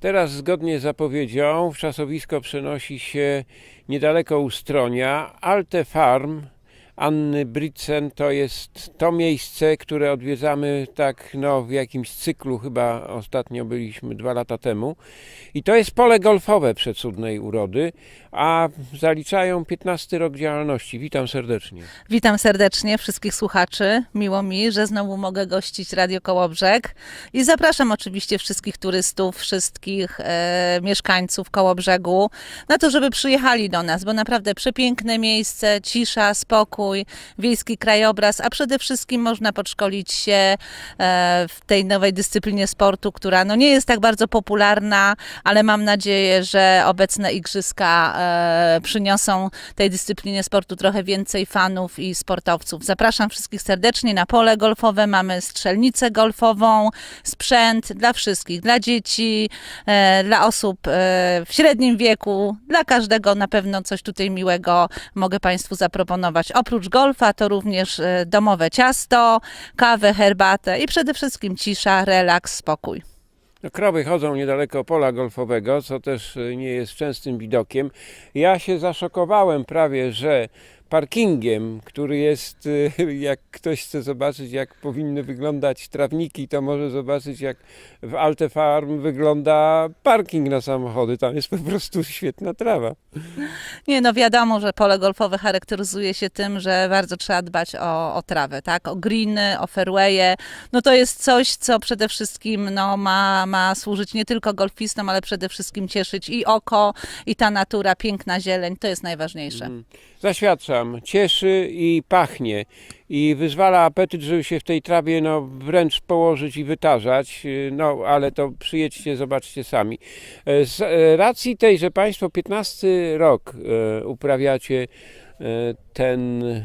Teraz zgodnie z zapowiedzią w czasowisko przenosi się niedaleko Ustronia Alte Farm Anny Britzen. To jest to miejsce, które odwiedzamy tak no, w jakimś cyklu, chyba ostatnio byliśmy dwa lata temu. I to jest pole golfowe przecudnej urody, a zaliczają 15 rok działalności. Witam serdecznie. Witam serdecznie wszystkich słuchaczy. Miło mi, że znowu mogę gościć Radio Kołobrzeg i zapraszam oczywiście wszystkich turystów, wszystkich e, mieszkańców Kołobrzegu na to, żeby przyjechali do nas, bo naprawdę przepiękne miejsce, cisza, spokój, wiejski krajobraz, a przede wszystkim można podszkolić się e, w tej nowej dyscyplinie sportu, która no nie jest tak bardzo popularna, ale mam nadzieję, że obecne igrzyska e, przyniosą tej dyscyplinie sportu trochę więcej fanów i sportowców. Zapraszam wszystkich serdecznie na pole golfowe. Mamy strzelnicę golfową, sprzęt dla wszystkich, dla dzieci, e, dla osób w średnim wieku, dla każdego na pewno coś tutaj miłego mogę Państwu zaproponować. Oprócz golfa to również e, domowe ciasto, kawę, herbatę i przede wszystkim cisza, relaks, spokój. No, krowy chodzą niedaleko pola golfowego, co też y, nie jest częstym widokiem. Ja się zaszokowałem prawie, że parkingiem, który jest, y, jak ktoś chce zobaczyć, jak powinny wyglądać trawniki, to może zobaczyć, jak w Alte Farm wygląda parking na samochody. Tam jest po prostu świetna trawa. Nie, no wiadomo, że pole golfowe charakteryzuje się tym, że bardzo trzeba dbać o, o trawę, tak? O greeny, o fairwaye. No to jest coś, co przede wszystkim no, ma, ma służyć nie tylko golfistom, ale przede wszystkim cieszyć i oko, i ta natura, piękna zieleń, to jest najważniejsze. Mm. Zaświadczam, cieszy i pachnie i wyzwala apetyt, żeby się w tej trawie no, wręcz położyć i wytarzać, y, no ale to przyjedźcie, zobaczcie sami. E, Z racji tej, że Państwo 15 rok e, uprawiacie ten, e,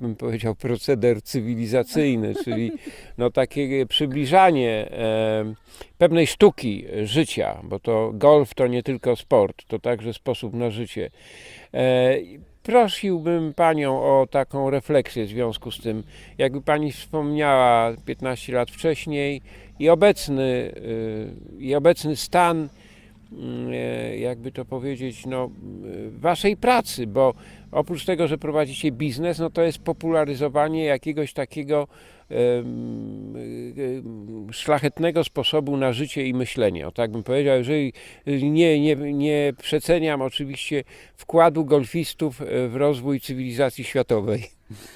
bym powiedział, proceder cywilizacyjny, czyli no, takie przybliżanie e, pewnej sztuki życia, bo to golf to nie tylko sport, to także sposób na życie. E, Prosiłbym Panią o taką refleksję w związku z tym, jakby Pani wspomniała 15 lat wcześniej i obecny, i obecny stan, jakby to powiedzieć, no, y, Waszej pracy, bo oprócz tego, że prowadzicie biznes, no to jest popularyzowanie jakiegoś takiego y, szlachetnego sposobu na życie i myślenie. O tak bym powiedział, jeżeli nie, nie, nie przeceniam oczywiście wkładu golfistów e, w rozwój cywilizacji światowej.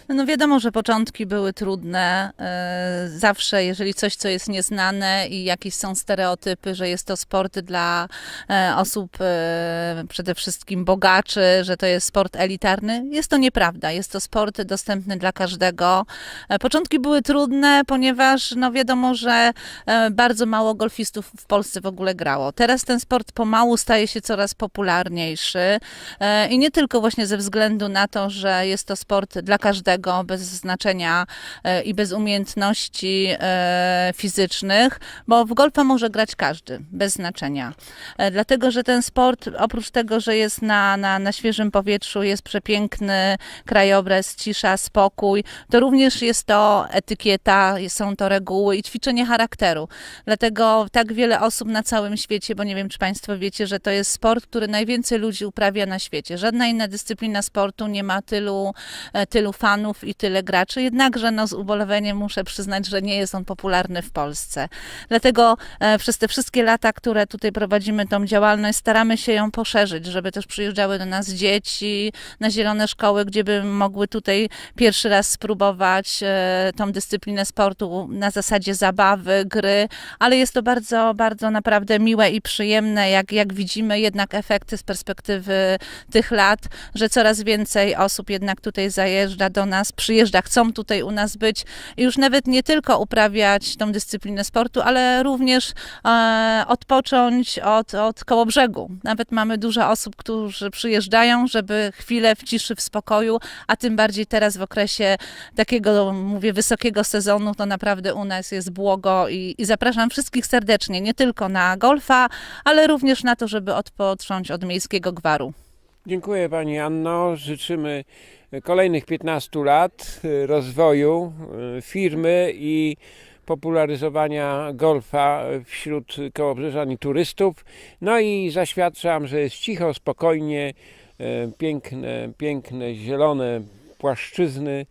No wiadomo, że początki były trudne. e, Zawsze, jeżeli coś, co jest nieznane i jakieś są stereotypy, że jest to sport dla e, osób e, przede wszystkim bogaczy, że to jest sport elitarny, jest to nieprawda. Jest to sport dostępny dla każdego. Początki były trudne, ponieważ no wiadomo, że bardzo mało golfistów w Polsce w ogóle grało. Teraz ten sport pomału staje się coraz popularniejszy i nie tylko właśnie ze względu na to, że jest to sport dla każdego, bez znaczenia e, i bez umiejętności e, fizycznych, bo w golfa może grać każdy, bez znaczenia. E, Dlatego, że ten sport, oprócz tego, że jest na, na, na świeżym powietrzu, jest przepiękny krajobraz, cisza, spokój, to również jest to etykieta, są to reguły i ćwiczenie charakteru. Dlatego tak wiele osób na całym świecie, bo nie wiem, czy Państwo wiecie, że to jest sport, który najwięcej ludzi uprawia na świecie. Żadna inna dyscyplina sportu nie ma tylu, e, tylu fanów i tyle graczy. Jednakże no, z ubolewaniem muszę przyznać, że nie jest on popularny w Polsce. Dlatego e, przez te wszystkie lata, które tutaj prowadzimy tą działalność, staramy się ją poszerzyć, żeby też przyjeżdżały do nas dzieci na zielone szkoły, gdzie by mogły tutaj pierwszy raz spróbować e, tą dyscyplinę sportu na zasadzie zabawy, gry, ale jest to bardzo, bardzo naprawdę miłe i przyjemne, jak, jak widzimy jednak efekty z perspektywy tych lat, że coraz więcej osób jednak tutaj zajeżdża do nas, przyjeżdża, chcą tutaj u nas być i już nawet nie tylko uprawiać tą dyscyplinę sportu, ale również e, odpocząć od, od koło brzegu. Nawet mamy dużo osób, którzy przyjeżdżają, żeby chwilę w ciszy, w spokoju, a tym bardziej teraz w okresie takiego, mówię, wysokiego sezonu, to naprawdę u nas jest błogo i, i zapraszam wszystkich serdecznie, nie tylko na golfa, ale również na to, żeby odpocząć od miejskiego gwaru. Dziękuję Pani Anno. Życzymy kolejnych 15 lat y, rozwoju y, firmy i popularyzowania golfa wśród kołobrzeżan i turystów. No i zaświadczam, że jest cicho, spokojnie, e, piękne, piękne, zielone płaszczyzny.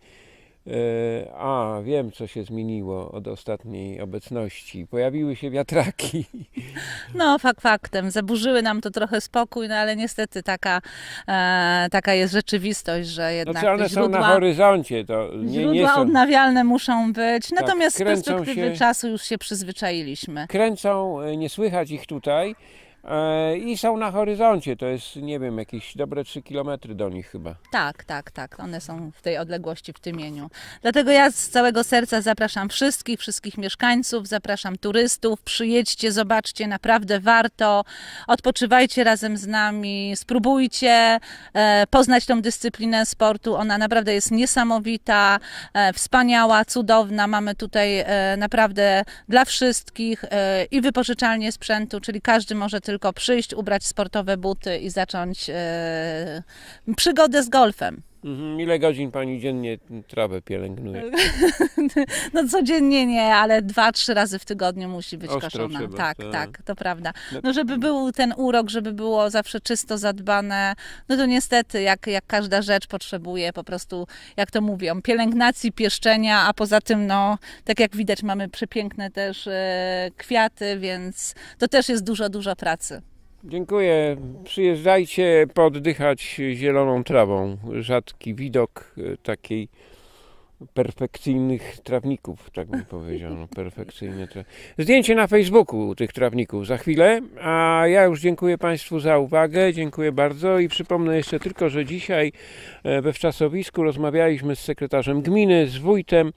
E, A, wiem, co się zmieniło od ostatniej obecności. Pojawiły się wiatraki. No, fakt faktem, zaburzyły nam to trochę spokój, no ale niestety taka, e, taka jest rzeczywistość, że No jednak czy one te są na źródła, horyzoncie, to nie, źródła nie są. Tak, odnawialne muszą być, natomiast z kręcą perspektywy się- czasu już się przyzwyczailiśmy. Kręcą, e, nie słychać ich tutaj i są na horyzoncie. To jest, nie wiem, jakieś dobre 3 km do nich chyba. Tak, tak, tak. One są w tej odległości, w tymieniu. Dlatego ja z całego serca zapraszam wszystkich, wszystkich mieszkańców, zapraszam turystów. Przyjedźcie, zobaczcie, naprawdę warto. Odpoczywajcie razem z nami, spróbujcie e, poznać tą dyscyplinę sportu. Ona naprawdę jest niesamowita, e, wspaniała, cudowna. Mamy tutaj e, naprawdę dla wszystkich e, i wypożyczalnie sprzętu, czyli każdy może tylko przyjść, ubrać sportowe buty i zacząć e, przygodę z golfem. Mhm. Ile godzin pani dziennie trawę pielęgnuje? No codziennie nie, ale dwa, trzy razy w tygodniu musi być Ostro koszona. trzeba, tak, tak. tak, to prawda. No- No żeby był ten urok, żeby było zawsze czysto zadbane, no to niestety, jak, jak każda rzecz potrzebuje po prostu, jak to mówią, pielęgnacji, pieszczenia, a poza tym, no, tak jak widać, mamy przepiękne też e, kwiaty, więc to też jest dużo, dużo pracy. Dziękuję. Przyjeżdżajcie poddychać zieloną trawą. Rzadki widok e, takiej perfekcyjnych trawników, tak bym powiedział. No, perfekcyjne tra... Zdjęcie na Facebooku tych trawników za chwilę, a ja już dziękuję Państwu za uwagę, dziękuję bardzo i przypomnę jeszcze tylko, że dzisiaj e, we Wczasowisku rozmawialiśmy z sekretarzem gminy, z wójtem,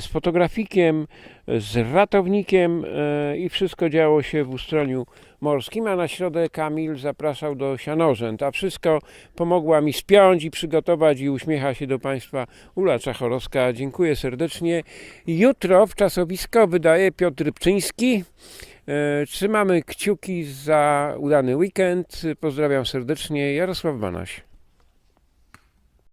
z fotografikiem, e, z ratownikiem e, i wszystko działo się w Ustroniu Morskim, a na środę Kamil zapraszał do Sianorzęt, a wszystko pomogła mi spiąć i przygotować i uśmiecha się do Państwa Ula Czachorowska. Dziękuję serdecznie. Jutro w czasowisko wydaje Piotr Rybczyński. E, Trzymamy kciuki za udany weekend. Pozdrawiam serdecznie. Jarosław Banaś.